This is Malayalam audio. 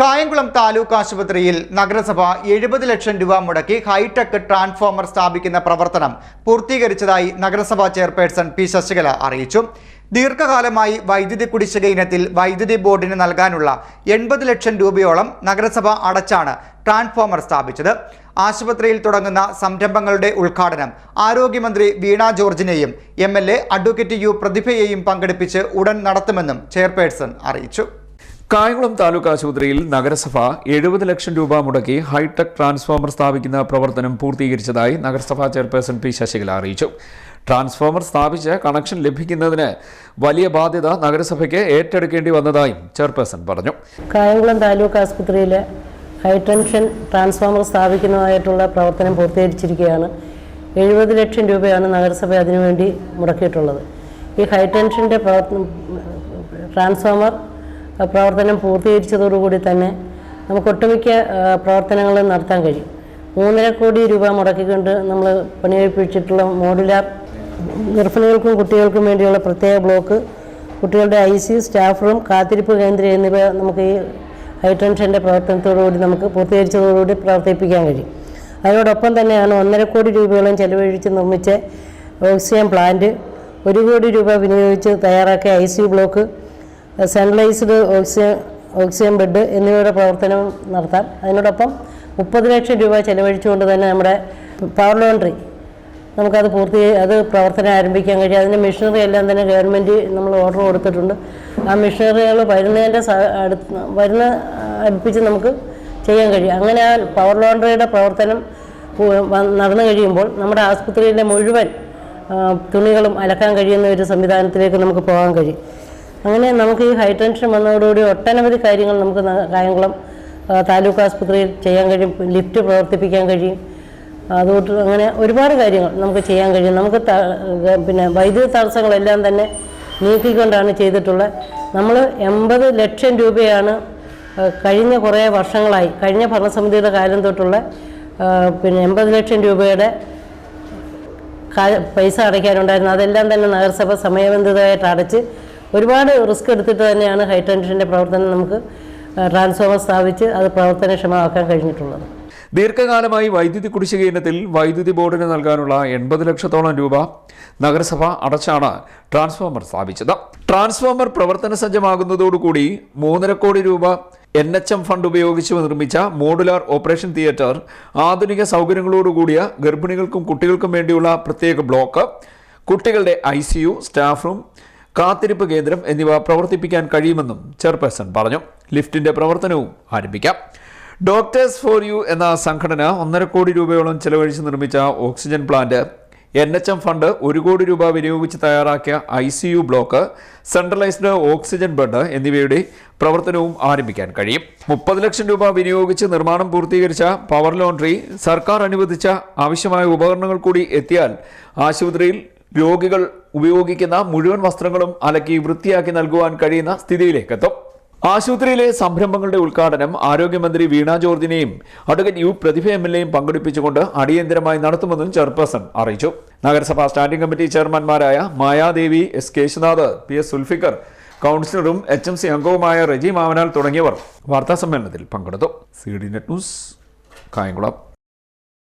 കായംകുളം താലൂക്ക് ആശുപത്രിയിൽ നഗരസഭ എഴുപത് ലക്ഷം രൂപ മുടക്കി ഹൈടെക് ട്രാൻസ്ഫോമർ സ്ഥാപിക്കുന്ന പ്രവർത്തനം പൂർത്തീകരിച്ചതായി നഗരസഭാ ചെയർപേഴ്സൺ പി ശശികല അറിയിച്ചു. ദീർഘകാലമായി വൈദ്യുതി കുടിശ്ശിക ഇനത്തിൽ വൈദ്യുതി ബോർഡിന് നൽകാനുള്ള എൺപത് ലക്ഷം രൂപയോളം നഗരസഭ അടച്ചാണ് ട്രാൻസ്ഫോമർ സ്ഥാപിച്ചത്. ആശുപത്രിയിൽ തുടങ്ങുന്ന സംരംഭങ്ങളുടെ ഉദ്ഘാടനം ആരോഗ്യമന്ത്രി Veena ജോർജിനെയും M L A advocate U പ്രതിഭയെയും പങ്കെടുപ്പിച്ച് ഉടൻ നടത്തുമെന്നും ചെയർപേഴ്സൺ അറിയിച്ചു. കായംകുളം താലൂക്ക് ആശുപത്രിയിൽ നഗരസഭ എഴുപത് ലക്ഷം രൂപ മുടക്കി ഹൈടെക് ട്രാൻസ്ഫോമർ സ്ഥാപിക്കുന്ന പ്രവർത്തനം പൂർത്തീകരിച്ചതായി നഗരസഭാ ചെയർപേഴ്സൺ പി ശശികല അറിയിച്ചു. ട്രാൻസ്ഫോമർ സ്ഥാപിച്ച് കണക്ഷൻ ലഭിക്കുന്നതിന് വലിയ ബാധ്യത നഗരസഭയ്ക്ക് ഏറ്റെടുക്കേണ്ടി വന്നതായും ചെയർപേഴ്സൺ പറഞ്ഞു. കായംകുളം താലൂക്ക് ആശുപത്രിയിൽ ഹൈടെൻഷൻ ട്രാൻസ്ഫോമർ സ്ഥാപിക്കുന്നതായിട്ടുള്ള പ്രവർത്തനം പൂർത്തീകരിച്ചിരിക്കുകയാണ്. എഴുപത് ലക്ഷം രൂപയാണ് നഗരസഭ അതിനുവേണ്ടി മുടക്കിയിട്ടുള്ളത്. ഈ ഹൈടെൻഷന്റെ പ്രവർത്തനം ട്രാൻസ്ഫോമർ പ്രവർത്തനം പൂർത്തീകരിച്ചതോടുകൂടി തന്നെ നമുക്ക് ഒട്ടുമിക്ക പ്രവർത്തനങ്ങൾ നടത്താൻ കഴിയും. മൂന്നര കോടി രൂപ മുടക്കിക്കൊണ്ട് നമ്മൾ പണികഴിപ്പിച്ചിട്ടുള്ള മോഡുലാർ ഗർഭിണികൾക്കും കുട്ടികൾക്കും വേണ്ടിയുള്ള പ്രത്യേക ബ്ലോക്ക് കുട്ടികളുടെ ഐ സി സ്റ്റാഫ് റൂം കാത്തിരിപ്പ് കേന്ദ്രം എന്നിവ നമുക്ക് ഈ ഹൈടെൻഷന്റെ പ്രവർത്തനത്തോടുകൂടി നമുക്ക് പൂർത്തീകരിച്ചതോടുകൂടി പ്രവർത്തിപ്പിക്കാൻ കഴിയും. അതിനോടൊപ്പം തന്നെയാണ് ഒന്നര കോടി രൂപയോളം ചെലവഴിച്ച് നിർമ്മിച്ച ഓക്സിജൻ പ്ലാന്റ് ഒരു കോടി രൂപ വിനിയോഗിച്ച് തയ്യാറാക്കിയ I C block centralised oxygen oxygen bed എന്നിവയുടെ പ്രവർത്തനം നടത്താം അതിനോടൊപ്പം മുപ്പത് ലക്ഷം രൂപ ചെലവഴിച്ചുകൊണ്ട് തന്നെ നമ്മുടെ പവർ ലോണ്ടറി നമുക്കത് പൂർത്തി അത് പ്രവർത്തനം ആരംഭിക്കാൻ കഴിയും. അതിന്റെ മെഷീനറി എല്ലാം തന്നെ ഗവൺമെന്റ് നമ്മൾ ഓർഡർ കൊടുത്തിട്ടുണ്ട്. ആ മെഷീനറികൾ വരുന്നതിന്റെ വരുന്ന അടുപ്പിച്ച് നമുക്ക് ചെയ്യാൻ കഴിയും. അങ്ങനെ ആ പവർ ലോണ്ടറിയുടെ പ്രവർത്തനം നടന്നു കഴിയുമ്പോൾ നമ്മുടെ ആസ്പത്രിയിലെ മുഴുവൻ തുണികളും അലക്കാൻ കഴിയുന്ന ഒരു സംവിധാനത്തിലേക്ക് നമുക്ക് പോകാൻ കഴിയും. അങ്ങനെ നമുക്ക് ഈ ഹൈ ടെൻഷൻ വന്നതോടുകൂടി ഒട്ടനവധി കാര്യങ്ങൾ നമുക്ക് കായംകുളം താലൂക്ക് ആസ്പത്രിയിൽ ചെയ്യാൻ കഴിയും ലിഫ്റ്റ് പ്രവർത്തിപ്പിക്കാൻ കഴിയും. അതുകൊണ്ട് അങ്ങനെ ഒരുപാട് കാര്യങ്ങൾ നമുക്ക് ചെയ്യാൻ കഴിയും. നമുക്ക് പിന്നെ വൈദ്യുതി തടസ്സങ്ങളെല്ലാം തന്നെ നീക്കിക്കൊണ്ടാണ് ചെയ്തിട്ടുള്ളത്. നമ്മൾ എൺപത് ലക്ഷം രൂപയാണ് കഴിഞ്ഞ കുറേ വർഷങ്ങളായി കഴിഞ്ഞ ഭരണസമിതിയുടെ കാലം തൊട്ടുള്ള പിന്നെ എൺപത് ലക്ഷം രൂപയുടെ പൈസ അടയ്ക്കാനുണ്ടായിരുന്നു. അതെല്ലാം തന്നെ നഗരസഭ സമയബന്ധിതമായിട്ട് അടച്ച് ഒരുപാട് റിസ്ക് എടുത്തിട്ട് തന്നെയാണ് ഹൈ ടെൻഷന്റെ പ്രവർത്തനം നമുക്ക് ട്രാൻസ്ഫോമർ സ്ഥാപിച്ച് അത് പ്രവർത്തനക്ഷമമാക്കാൻ കഴിഞ്ഞിട്ടുള്ളത്. ദീർഘകാലമായി വൈദ്യുതി കുടിശ്ശിക ഇനത്തിൽ വൈദ്യുതി ബോർഡിന് നൽകാനുള്ള എൺപത് ലക്ഷത്തോളം രൂപ നഗരസഭ അടച്ചാണ് ട്രാൻസ്ഫോമർ സ്ഥാപിച്ചത്. ട്രാൻസ്ഫോമർ പ്രവർത്തന സജ്ജമാകുന്നതോടുകൂടി മൂന്നര കോടി രൂപ എൻ എച്ച് എം ഫണ്ട് ഉപയോഗിച്ച് നിർമ്മിച്ച മോഡുലാർ ഓപ്പറേഷൻ തിയേറ്റർ ആധുനിക സൗകര്യങ്ങളോടുകൂടിയ ഗർഭിണികൾക്കും കുട്ടികൾക്കും വേണ്ടിയുള്ള പ്രത്യേക ബ്ലോക്ക് കുട്ടികളുടെ ഐ സ്റ്റാഫ് റൂം കാത്തിരിപ്പ് കേന്ദ്രം എന്നിവ പ്രവർത്തിപ്പിക്കാൻ കഴിയുമെന്നും ചെയർപേഴ്സൺ പറഞ്ഞു. ലിഫ്റ്റിന്റെ പ്രവർത്തനവും ആരംഭിക്കാം. ഡോക്ടേഴ്സ് ഫോർ യു എന്ന സംഘടന ഒന്നര കോടി രൂപയോളം ചെലവഴിച്ച് നിർമ്മിച്ച oxygen plant N H M fund ഒരു കോടി രൂപ വിനിയോഗിച്ച് തയ്യാറാക്കിയ I C U block centralised oxygen bed എന്നിവയുടെ പ്രവർത്തനവും ആരംഭിക്കാൻ കഴിയും. മുപ്പത് ലക്ഷം രൂപ വിനിയോഗിച്ച് നിർമ്മാണം പൂർത്തീകരിച്ച പവർ ലോണ്ടറി സർക്കാർ അനുവദിച്ച ആവശ്യമായ ഉപകരണങ്ങൾ കൂടി എത്തിയാൽ ആശുപത്രിയിൽ രോഗികൾ ഉപയോഗിക്കുന്ന മുഴുവൻ വസ്ത്രങ്ങളും അലക്കി വൃത്തിയാക്കി നൽകുവാൻ കഴിയുന്ന സ്ഥിതിയിലേക്കെത്തും. ആശുപത്രിയിലെ സംരംഭങ്ങളുടെ ഉദ്ഘാടനം ആരോഗ്യമന്ത്രി Veena ജോർജിനെയും advocate U Prathibha M L എയും പങ്കെടുപ്പിച്ചുകൊണ്ട് അടിയന്തരമായി നടത്തുമെന്നും ചെയർപേഴ്സൺ അറിയിച്ചു. നഗരസഭാ standing committee ചെയർമാൻമാരായ Mayadevi S Keshunath P S Sulfikar കൗൺസിലറും H M C അംഗവുമായ റെജി മാവനാൽ തുടങ്ങിയവർ വാർത്താസമ്മേളനത്തിൽ പങ്കെടുത്തു. C D net news Kayamkulam.